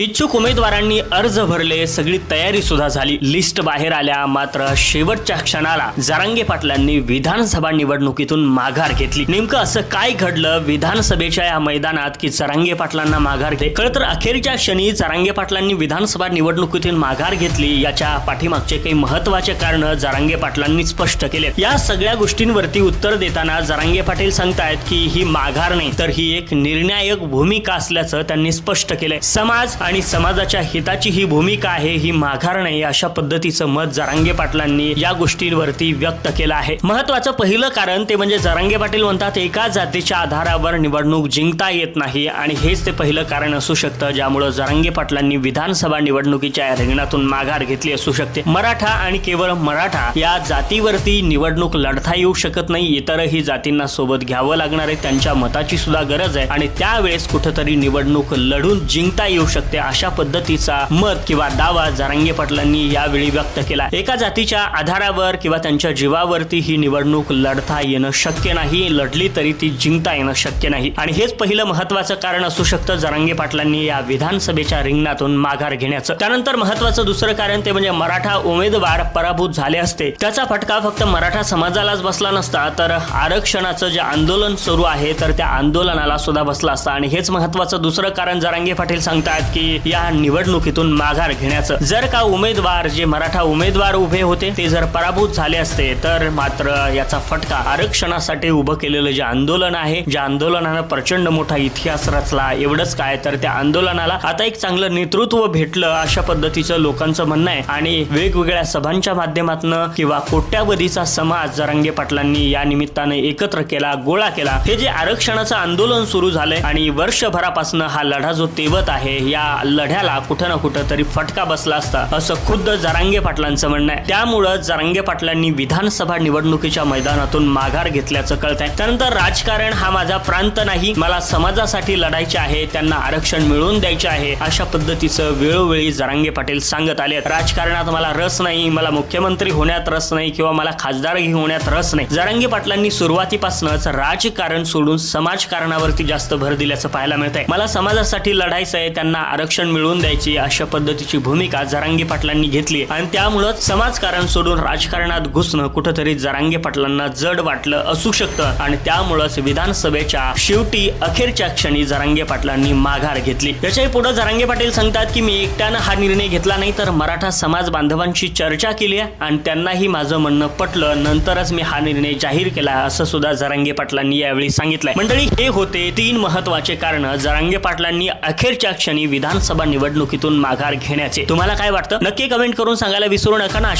इच्छुक उमेदवारांनी अर्ज भरले सगळी तयारी सुद्धा झाली. लिस्ट बाहेर आल्या मात्र शेवटच्या क्षणाला जरांगे पाटलांनी विधानसभा निवडणुकीतून माघार घेतली. नेमकं असं काय घडलं? विधानसभेच्या या मैदानात की जरांगे पाटलांना माघार घे कळत तर अखेरच्या क्षणी जरांगे पाटलांनी विधानसभा निवडणुकीतून माघार घेतली. याच्या पाठीमागचे काही महत्त्वाचे कारण जरांगे पाटलांनी स्पष्ट केले. या सगळ्या गोष्टींवरती उत्तर देताना जरांगे पाटील सांगतायत की ही माघार नाही तर ही एक निर्णायक भूमिका असल्याचं त्यांनी स्पष्ट केलंय. समाज आणि समाजाच्या हिताची ही भूमिका आहे ही माघार नाही अशा पद्धतीचं मत जरांगे पाटलांनी या गोष्टींवरती व्यक्त केलं आहे. महत्वाचं पहिलं कारण ते म्हणजे जरांगे पाटील म्हणतात एका जातीच्या आधारावर निवडणूक जिंकता येत नाही आणि हेच ते पहिलं कारण असू शकतं ज्यामुळं जरांगे पाटलांनी विधानसभा निवडणुकीच्या रिंगणातून माघार घेतली असू शकते. मराठा आणि केवळ मराठा या जातीवरती निवडणूक लढता येऊ शकत नाही इतरही जातींना सोबत घ्यावं लागणार आहे त्यांच्या मताची सुद्धा गरज आहे आणि त्यावेळेस कुठंतरी निवडणूक लढून जिंकता येऊ शकते. अशा पद्धतीचा मत किंवा दावा जरांगे पाटलांनी यावेळी व्यक्त केला. एका जातीच्या आधारावर किंवा त्यांच्या जीवावरती ही निवडणूक लढता येणं शक्य नाही लढली तरी ती जिंकता येणं शक्य नाही. आणि हेच पहिलं महत्वाचं कारण असू शकतं जरांगे पाटलांनी या विधानसभेच्या रिंगणातून माघार घेण्याचं. त्यानंतर महत्वाचं दुसरं कारण ते म्हणजे मराठा उमेदवार पराभूत झाले असते. त्याचा फटका फक्त मराठा समाजालाच बसला नसता तर आरक्षणाचं जे आंदोलन सुरू आहे तर त्या आंदोलनाला सुद्धा बसला असता. आणि हेच महत्वाचं दुसरं कारण जरांगे पाटील सांगतात की या निवडणुकीतून माघार घेण्याचं. जर का उमेदवार जे मराठा उमेदवार उभे होते ते जर पराभूत झाले असते तर मात्र याचा फटका आरक्षणासाठी उभं केलेलं जे आंदोलन आहे ज्या आंदोलनानं प्रचंड मोठा इतिहास रचला एवढंच काय तर त्या आंदोलनाला आता एक चांगलं नेतृत्व भेटलं अशा पद्धतीचं लोकांचं म्हणणं आहे. आणि वेगवेगळ्या सभांच्या माध्यमातून किंवा कोट्यावधीचा समाज जरांगे पाटलांनी या निमित्तानं एकत्र केला गोळा केला. हे जे आरक्षणाचं आंदोलन सुरू झालंय आणि वर्षभरापासून हा लढा जो तेवत आहे या लढ्याला कुठं ना कुठं तरी फटका बसला असता असं खुद्द जरांगे पाटलांचं म्हणणं आहे. त्यामुळं जरांगे पाटलांनी विधानसभा निवडणुकीच्या मैदानातून माघार घेतल्याचं कळत आहे त्यानंतर राजकारण हा माझा प्रांत नाही मला समाजासाठी लढायचे आहे त्यांना आरक्षण मिळवून द्यायचे आहे अशा पद्धतीचं वेळोवेळी जरांगे पाटील सांगत आले राजकारणात मला रस नाही मला मुख्यमंत्री होण्यात रस नाही किंवा मला खासदारही होण्यात रस नाही. जरांगे पाटलांनी सुरुवातीपासूनच राजकारण सोडून समाजकारणावरती जास्त भर दिल्याचं पाहायला मिळत आहे मला समाजासाठी लढायचं आहे त्यांना आरक्षण मिळवून द्यायची अशा पद्धतीची भूमिका जरांगे पाटलांनी घेतली आणि त्यामुळं समाजकारण सोडून राजकारणात घुसणं कुठंतरी जरांगे पाटलांना जड वाटलं असू शकतं. आणि त्यामुळंच विधानसभेच्या शेवटी अखेरच्या क्षणी जरांगे पाटलांनी माघार घेतली. याच्याही पुढे जरांगे पाटील सांगतात की मी एकट्यानं हा निर्णय घेतला नाही तर मराठा समाज बांधवांशी चर्चा केली आणि त्यांनाही माझं म्हणणं पटलं. नंतरच मी हा निर्णय जाहीर केला असं सुद्धा जरांगे पाटलांनी यावेळी सांगितलंय. मंडळी हे होते तीन महत्त्वाचे कारण. जरांगे पाटलांनी अखेरच्या क्षणी विधान विधानसभा निवडणुकीतून माघार घेण्याचे. तुम्हाला काय वाटतं? नक्की कमेंट करून सांगायला विसरू नका ना.